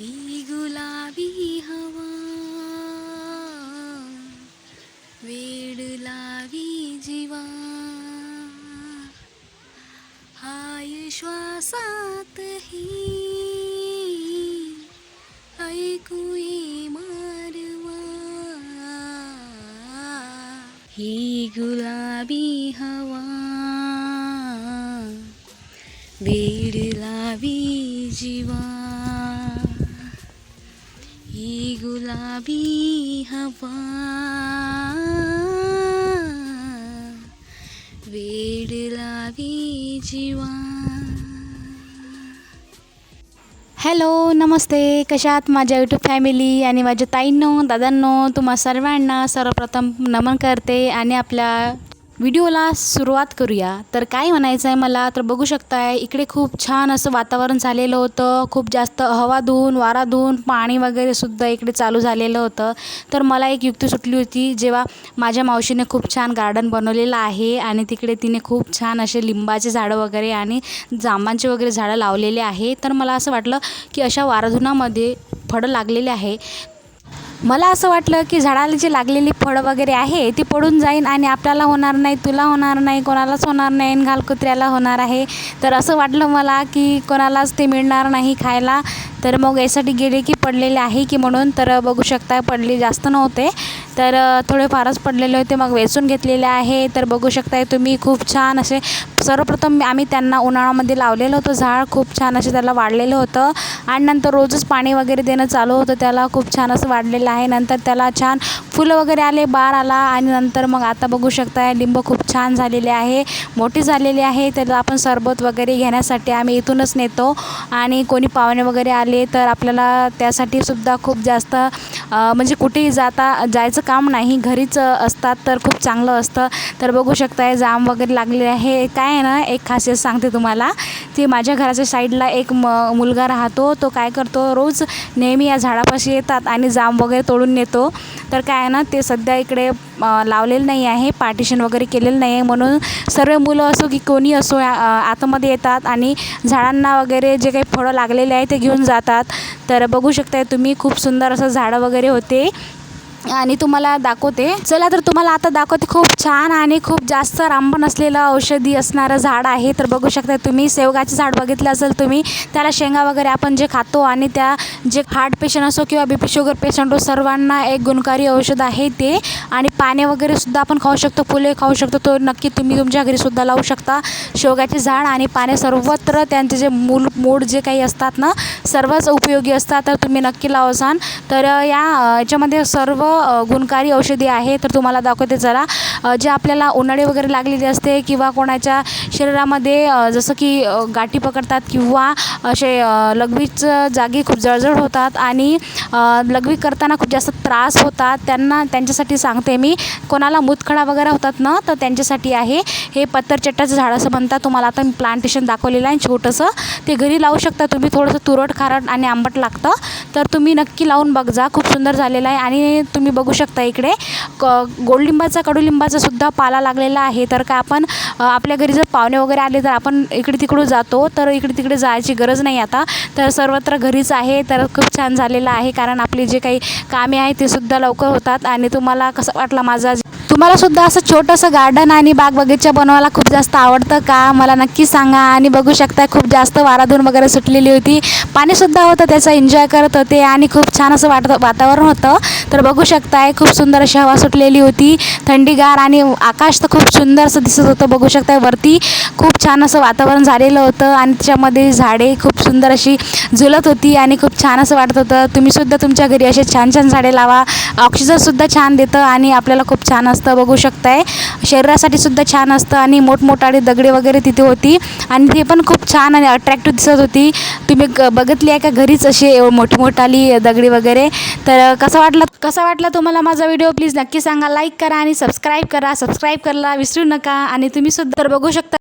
ही गुलाबी हवा वेड लावी जीवा। हाय श्वासात ही ऐकू ये मारवा। ही गुलाबी हवा वेड लावी जीवा। गुलाबी हवा। वेड लावी जीवा। हॅलो नमस्ते. कशा आहात माझ्या यूट्यूब फॅमिली आणि माझ्या ताईंनो दादांनो? तुम्हा सर्वांना सर्वप्रथम नमन करते आणि आपल्या व्हिडिओला सुरुवात करूया. तर काय म्हणायचं आहे मला? तर बघू शकताय इकडे खूप छान असं वातावरण झालेलं होतं. खूप जास्त हवा धुवून वारा धुवून पाणी वगैरे सुद्धा इकडे चालू झालेलं होतं. तर मला एक युक्ती सुटली होती जेव्हा माझ्या मावशीने खूप छान गार्डन बनवलेलं आहे आणि तिकडे तिने खूप छान असे लिंबाचे झाडं वगैरे आणि जांबांचे वगैरे झाडं लावलेले आहे. तर मला असं वाटलं की अशा वाराधुनामध्ये फळं लागलेले आहे. मला असं वाटलं की झाडाला जी लागलेली फळं वगैरे आहे ती पडून जाईन आणि आपल्याला होणार नाही तुला होणार नाही कोणालाच होणार नाही आणि घालकुत्र्याला होणार आहे. तर असं वाटलं मला की कोणालाच ते मिळणार नाही खायला. तर मग यासाठी गेले की पडलेले आहे की म्हणून तर बघू शकता पडले जास्त नव्हते. तर थोडे थोडेफारच पडलेले होते मग वेचून घेतलेले आहे. तर बघू शकताय तुम्ही खूप छान असे सर्वप्रथम आम्ही त्यांना उन्हाळ्यामध्ये लावलेलं होतं झाड खूप छान असे त्याला वाढलेलं होतं. आणि नंतर रोजच पाणी वगैरे देणं चालू होतं त्याला खूप छान असं वाढलेलं आहे. नंतर त्याला छान फुलं वगैरे आले बार आला. आणि नंतर मग आता बघू शकताय लिंब खूप छान झालेले आहे मोठी झालेली आहे. त्याला आपण सरबत वगैरे घेण्यासाठी आम्ही इथूनच नेतो. आणि कोणी पाहुणे वगैरे आले तर आपल्याला त्यासाठी सुद्धा खूप जास्त म्हणजे कुठेही जाता जायचं काम नाही. घरीच असतात तर खूप चांगलं असतं. तर बघू शकताय जाम वगैरे लागले आहे. काय आहे ना एक खासियत सांगते तुम्हाला. ती माझ्या घराच्या साईडला एक म मुलगा राहतो. तो काय करतो रोज नेहमी या झाडापाशी येतात आणि जाम वगैरे तोडून नेतो. तर काय आहे ना ते सध्या इकडे लावलेलं नाही आहे पार्टिशन वगैरे केलेलं नाही आहे. म्हणून सर्व मुलं असो की कोणी असो आतमध्ये येतात आणि झाडांना वगैरे जे काही फळं लागलेले आहे ते घेऊन जातात. तर बघू शकताय तुम्ही खूप सुंदर असं झाडं वगैरे होते. आणि तुम्हाला दाखवते. चला तर तुम्हाला आता दाखवते खूप छान आणि खूप जास्त रामबण असलेलं औषधी असणारं झाड आहे. तर बघू शकता तुम्ही शेवगाचे झाड बघितलं असेल तुम्ही त्याला शेंगा वगैरे आपण जे खातो आणि त्या जे हार्ट पेशंट असो किंवा बी पी शुगर पेशंट असो सर्वांना एक गुणकारी औषध आहे ते. आणि पाने वगैरे सुद्धा आपण खाऊ शकतो फुले खाऊ शकतो तो नक्की तुम्ही तुमच्या घरी सुद्धा लावू शकता. शेवगाचे झाड आणि पाने सर्वत्र त्यांचे जे मूल मूळ जे काही असतात ना सर्वच उपयोगी असतात तर तुम्ही नक्की लावसान तर या याच्यामध्ये सर्व गुणकारी औषधी आहे तर तुम्हाला दाखवते जरा. जे आपल्याला उन्हाळी वगैरे लागलेली असते किंवा कोणाच्या शरीरामध्ये जसं की गाठी पकडतात किंवा असे लघवीच लघवीचं जागी खूप जळजळ होतात आणि लघवी करताना खूप जास्त त्रास होतात. त्यांना त्यांच्यासाठी सांगते मी. कोणाला मूतखडा वगैरे होतात ना तर त्यांच्यासाठी आहे. हे पत्तरचट्टाचं झाड असं म्हणतात तुम्हाला आता मी प्लांटेशन दाखवलेलं आहे छोटंसं. ते घरी लावू शकता तुम्ही. थोडंसं तुरट खारट आणि आंबट लागतं. तर तुम्ही नक्की लावून बघ जा. खूप सुंदर झालेलं आहे आणि तुम्ही बघू शकता इकडे. क गोडलिंबाचा कडुलिंबाचा सुद्धा पाला लागलेला आहे. तर का आपण आपल्या घरी जर पाहुणे वगैरे आले तर आपण इकडे तिकडून जातो. तर इकडे तिकडे जायची गरज नाही आता. तर सर्वत्र घरीच आहे. तर खूप छान झालेलं आहे. कारण आपली जे काही कामे आहेत ते सुद्धा लवकर होतात. आणि तुम्हाला कसं वाटलं माझा तुम्हाला सुद्धा असं छोटंसं गार्डन आणि बाग बगीचा बनवायला खूप जास्त आवडतं का? मला नक्की सांगा. आणि बघू शकता खूप जास्त वाराधून वगैरे सुटलेली होती. पाणीसुद्धा होतं त्याचा एन्जॉय करत होते आणि खूप छान असं वाटत वातावरण होतं. तर बघू शकताय खूप सुंदर अशी हवा सुटलेली होती. थंडीगार आणि आकाश तर खूप सुंदर असं दिसत होतं. बघू शकताय वरती खूप छान असं वातावरण झालेलं होतं आणि त्याच्यामध्ये झाडे खूप सुंदर अशी झुलत होती आणि खूप छान असं वाटत होतं. तुम्हीसुद्धा तुमच्या घरी असे छान छान झाडे लावा. ऑक्सिजनसुद्धा छान देतं आणि आपल्याला खूप छान असं असतं बघू शकताय. शरीरासाठी सुद्धा छान असतं आणि मोठमोठाली दगडे वगैरे तिथे होती. आणि ते पण खूप छान आणि अट्रॅक्टिव्ह दिसत होती. तुम्ही बघितली आहे का घरीच अशी मोठमोठाली मोठी मोठाली दगडी वगैरे? तर कसं वाटलं कसा वाटला तुम्हाला माझा व्हिडिओ प्लीज नक्की सांगा. लाईक करा आणि सबस्क्राईब करा. सबस्क्राईब करायला विसरू नका. आणि तुम्ही सुद्धा बघू शकता.